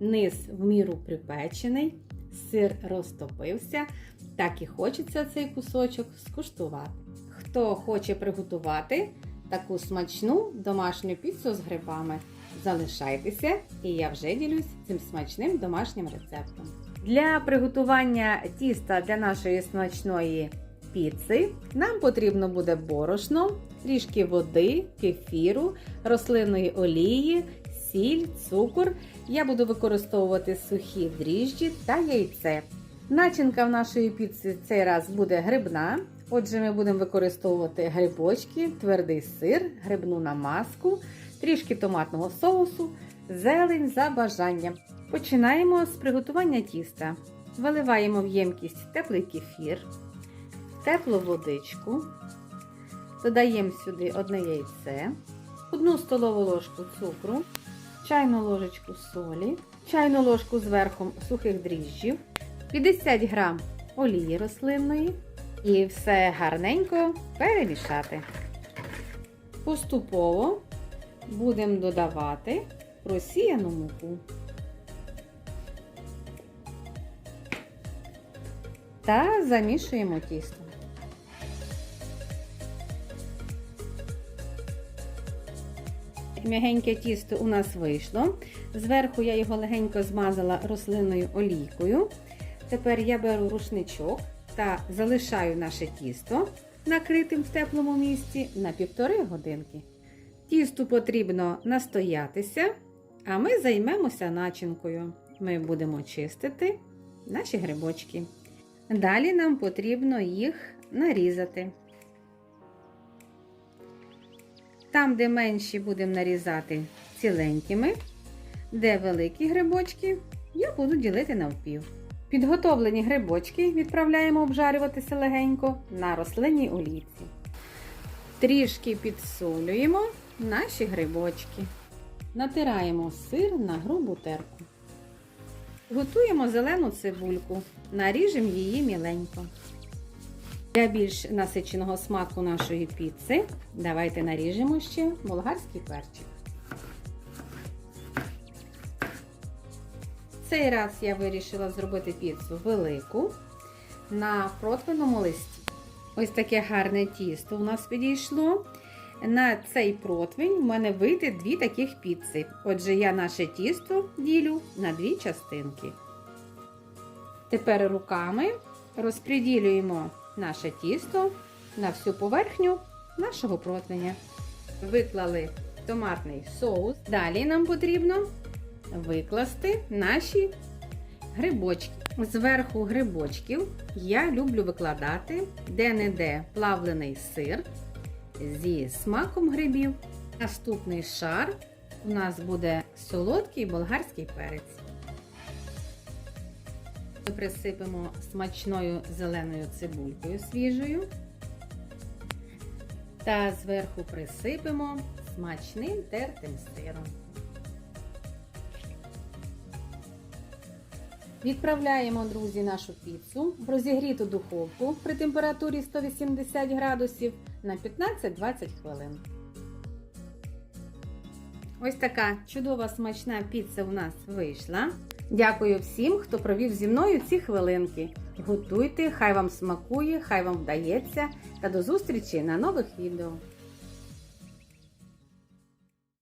низ в міру припечений, сир розтопився. Так і хочеться цей кусочок скуштувати. Хто хоче приготувати таку смачну домашню піцу з грибами, залишайтеся, і я вже ділюсь цим смачним домашнім рецептом. Для приготування тіста для нашої смачної піци нам потрібно буде борошно, трішки води, кефіру, рослинної олії, сіль, цукор. Я буду використовувати сухі дріжджі та яйце. Начинка в нашої піці цей раз буде грибна. Отже, ми будемо використовувати грибочки, твердий сир, грибну намазку, трішки томатного соусу, зелень за бажанням. Починаємо з приготування тіста. Виливаємо в ємкість теплий кефір, теплу водичку, додаємо сюди одне яйце, одну столову ложку цукру, чайну ложечку солі, чайну ложку з сухих дріжджів, 50 грам олії рослинної і все гарненько перемішати. Поступово будемо додавати просіяну муку. Та замішуємо тісто. М'ягеньке тісто у нас вийшло. Зверху я його легенько змазала рослинною олійкою. Тепер я беру рушничок та залишаю наше тісто накритим в теплому місці на півтори годинки. Тісту потрібно настоятися, а ми займемося начинкою. Ми будемо чистити наші грибочки. Далі нам потрібно їх нарізати. Там, де менші, будемо нарізати ціленькими, де великі грибочки, я буду ділити навпів. Підготовлені грибочки відправляємо обжарюватися легенько на рослинній олійці. Трішки підсолюємо наші грибочки. Натираємо сир на грубу терку. Готуємо зелену цибульку, наріжемо її міленько. Для більш насиченого смаку нашої піци давайте наріжемо ще болгарський перчик. Цей раз я вирішила зробити піцу велику на противному листі. Ось таке гарне тісто у нас підійшло. На цей противень в мене вийде дві таких піци. Отже, я наше тісто ділю на дві частинки. Тепер руками розподілюємо наше тісто на всю поверхню нашого противня. Виклали томатний соус. Далі нам потрібно викласти наші грибочки. Зверху грибочків я люблю викладати де-не-де плавлений сир зі смаком грибів. Наступний шар у нас буде солодкий болгарський перець. Присипемо смачною зеленою цибулькою свіжою. Та зверху присипемо смачним тертим сиром. Відправляємо, друзі, нашу піцу в розігріту духовку при температурі 180 градусів на 15-20 хвилин. Ось така чудова смачна піца у нас вийшла. Дякую всім, хто провів зі мною ці хвилинки. Готуйте, хай вам смакує, хай вам вдається. Та до зустрічі на нових відео.